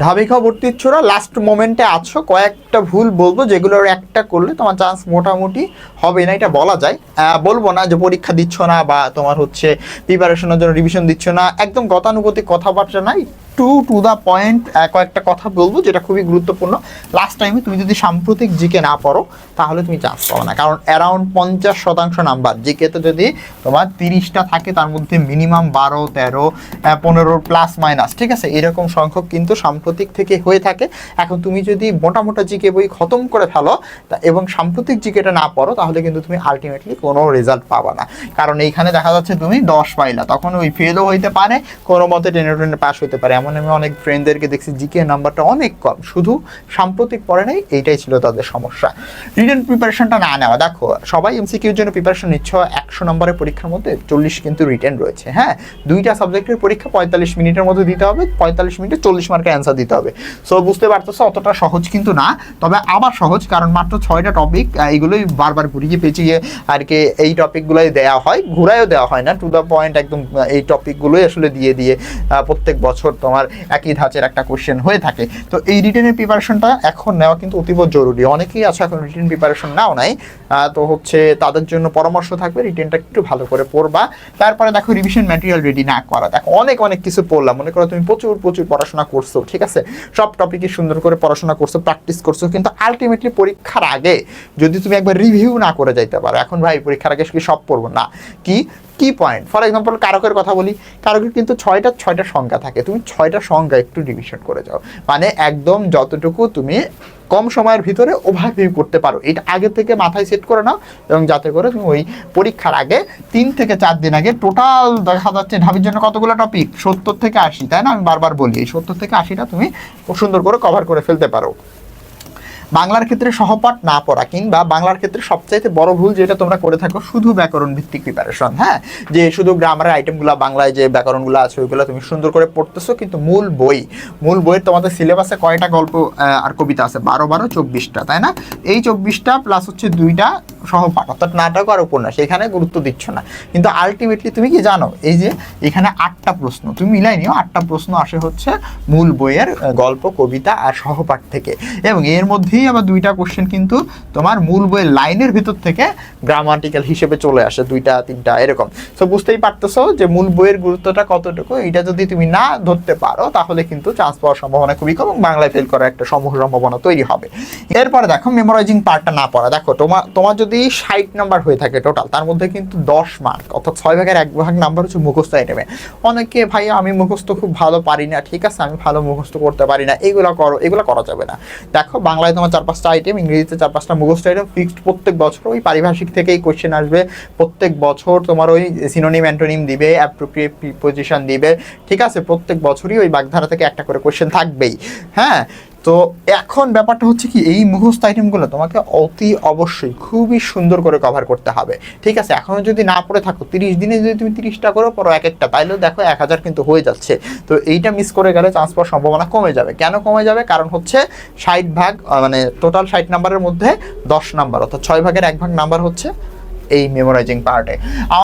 ঢাবিকা ছোড়া লাস্ট মোমেন্টে আছো, কয়েকটা ভুল বলব, যেগুলোর একটা করলে তোমার চান্স মোটামুটি হবে না, এটা বলা যায়। বলব না যে পরীক্ষা দিচ্ছ না বা তোমার হচ্ছে প্রিপারেশনের জন্য রিভিশন দিচ্ছ না, একদম গতানুগতিক কথাবার্তা নাই। টু টু দ্য পয়েন্ট কয়েকটা কথা বলব যেটা খুবই গুরুত্বপূর্ণ। লাস্ট টাইমে তুমি যদি সাম্প্রতিক জিকে না পড়ো, তাহলে তুমি চান্স পাবো না। কারণ অ্যারাউন্ড পঞ্চাশ শতাংশ নাম্বার জিকেতে যদি তোমার তিরিশটা থাকে, তার মধ্যে মিনিমাম বারো, তেরো পনেরো প্লাস মাইনাস ঠিক আছে? এরকম সংখ্যক কিন্তু সাম্প্রতিক থেকে হয়ে থাকে। এখন তুমি যদি মোটা মোটা জিকে বই খতম করে ফেলো এবং সাম্প্রতিক জিকেটা না পড়ো, তাহলে কিন্তু তুমি আলটিমেটলি কোনো রেজাল্ট পাবা না। কারণ এইখানে দেখা যাচ্ছে তুমি দশ পাইলা, তখন ওই ফেলও হইতে পারে, কোনো মতে টেনে টেনে পাস হতে পারে। এমন আমি অনেক ফ্রেন্ডদেরকে দেখছি, জিকে নাম্বারটা অনেক কম। শুধু সাম্প্রতিক পড়ে নেই, এইটাই ছিল তাদের সমস্যা। রিটেন প্রিপারেশনটা না নেওয়া। দেখো, সবাই এমসিকিউর জন্য প্রিপারেশন নিচ্ছ, একশো নম্বরের পরীক্ষার মধ্যে চল্লিশ কিন্তু রিটেন রয়েছে হ্যাঁ? দুইটা সাবজেক্টের পরীক্ষা পঁয়তাল্লিশ মিনিটের মধ্যে দিতে হবে, পঁয়তাল্লিশ মিনিটে চল্লিশ মার্কের অ্যান্সার দিতে হবে। সো বুঝতে পারতেছো, অতটা সহজ কিন্তু না, তবে আবার সহজ, কারণ মাত্র ছয়টা টপিক এইগুলোই বারবার ঘুরিয়ে পেঁচিয়ে আর কি এই টপিকগুলোই দেওয়া হয় ঘুরায়ও দেওয়া হয় না টু দ্য পয়েন্ট একদম এই টপিকগুলোই আসলে দিয়ে দিয়ে প্রত্যেক বছর তোমার একই ধাঁচের একটা কোশ্চেন হয়ে থাকে। তো এই রিটেনের প্রিপারেশনটা এখন নেওয়া কিন্তু অতীব জরুরি। অনেকেই আছে এখন রিটেন প্রিপারেশন নাও নাই। তো হচ্ছে তাদের জন্য পরামর্শ থাকবে রিটেনটা একটু ভালো করে পড়বা। তারপরে দেখো রিভিশন ম্যাটেরিয়াল রেডি না করা। দেখো, অনেক অনেক কিছু পড়লাম। মনে করো তুমি প্রচুর প্রচুর পড়াশোনা করছ, ঠিক আছে? সব টপিকে সুন্দর করে পড়াশোনা করছ প্র্যাকটিস করছ, কিন্তু আলটিমেটলি পরীক্ষার আগে যদি তুমি একবার রিভিউ না করে যাইতে পারো, এখন ভাই পরীক্ষার আগে সব পড়ব। না, কি? কি পয়েন্ট ফর এক্সাম্পল কারকের কথা বলি, কারকের কিন্তু ছয়টা ছয়টা সংখ্যা থাকে। তুমি ছয়টা সংখ্যা একটু রিভিশন করে যাও। মানে একদম যতটুকু তুমি কম সময়ের ভিতরে ওভারভিউ করতে পারো। এটা আগে থেকে মাথায় সেট করে নাও এবং যাতে করে তুমি ওই পরীক্ষার আগে তিন থেকে চার দিন আগে টোটাল দেখা যাচ্ছে ঢাবির জন্য কতগুলো টপিক সত্তর থেকে আশি, তাই না? আমি বারবার বলি, এই সত্তর থেকে আশিটা তুমি সুন্দর করে কভার করে ফেলতে পারো। বাংলার ক্ষেত্রে সহপাঠ না পড়া কিংবা বাংলার ক্ষেত্রে সবচাইতে বড় ভুল যেটা তোমরা করে থাকো, শুধু ব্যাকরণ ভিত্তিক প্রিপারেশন হ্যাঁ? যে শুধু গ্রামারের আইটেমগুলো বাংলায় যে ব্যাকরণগুলো আছে, ওইগুলো তুমি সুন্দর করে পড়তেছো, কিন্তু মূল বই, মূল বইয়ের তোমাদের সিলেবাসে কয়টা গল্প আর কবিতা আছে? বারো বারো, চব্বিশটা, তাই না? এই চব্বিশটা প্লাস হচ্ছে দুইটা সহপাঠ অর্থাৎ নাটক আর উপন্যাস, এখানে গুরুত্ব দিচ্ছ না। কিন্তু আলটিমেটলি তুমি কি জানো, এই যে এখানে আটটা প্রশ্ন, তুমি মিলাই নিও, আটটা প্রশ্ন আসে হচ্ছে মূল বইয়ের গল্প, কবিতা আর সহপাঠ থেকে। এবং এর মধ্যেই আবার দুইটা কোশ্চেন কিন্তু তোমার মূল বইয়ের লাইনের ভিতর থেকে গ্রামাটিক্যাল হিসেবে চলে আসে, দুইটা, তিনটা, এরকম। তো বুঝতেই পারতেছো যে মূল বইয়ের গুরুত্বটা কতটুকু, এটা যদি তুমি না ধরতে পারো, তাহলে কিন্তু চান্স পাওয়ার সম্ভাবনা খুবই কম এবং বাংলায় ফেল করার একটা সমূহ সম্ভাবনা তৈরি হবে। এরপরে দেখো মেমোরাইজিং পার্টটা না পড়া। দেখো তোমার তোমার যদি ষাট নাম্বার হয়ে থাকে টোটাল তার মধ্যে কিন্তু দশ মার্ক অর্থাৎ ছয় ভাগের এক ভাগ নাম্বার হচ্ছে মুখস্থ আইটেমে অনেকে, ভাই, আমি মুখস্থ খুব ভালো পারি না। ঠিক আছে, আমি ভালো মুখস্থ করতে পারি না। এগুলো করো, এগুলো করা যাবে না। দেখো, বাংলায় তোমার চার পাঁচটা আইটেম ইংরেজিতে চার পাঁচটা মুখস্থ আইটেম ফিক্সড প্রত্যেক বছর ওই পারিভাষিক থেকেই কোশ্চেন আসবে। প্রত্যেক বছর তোমার ওই সিনোনিম অ্যান্টোনিম দিবে অ্যাপ্রোপ্রিয়েট পজিশন দিবে। ঠিক আছে, প্রত্যেক বছরই ওই বাগধারা থেকে একটা করে কোশ্চেন থাকবেই। হ্যাঁ? তো এখন ব্যাপারটা হচ্ছে কি, এই মুখস্থ আইটেমগুলো তোমাকে অতি অবশ্যই খুবই সুন্দর করে কভার করতে হবে। ঠিক আছে, এখনও যদি না পড়ে থাকো, তিরিশ দিনে যদি তুমি তিরিশটা করো পরো এক একটা, তাইলেও দেখো এক হাজার কিন্তু হয়ে যাচ্ছে। তো এইটা মিস করে গেলে চান্স পাওয়ার সম্ভাবনা কমে যাবে। কেন কমে যাবে? কারণ হচ্ছে ষাট ভাগ মানে টোটাল ষাট নাম্বারের মধ্যে দশ নাম্বার অর্থাৎ ছয় ভাগের এক ভাগ নাম্বার হচ্ছে এই মেমোরাইজিং পার্টে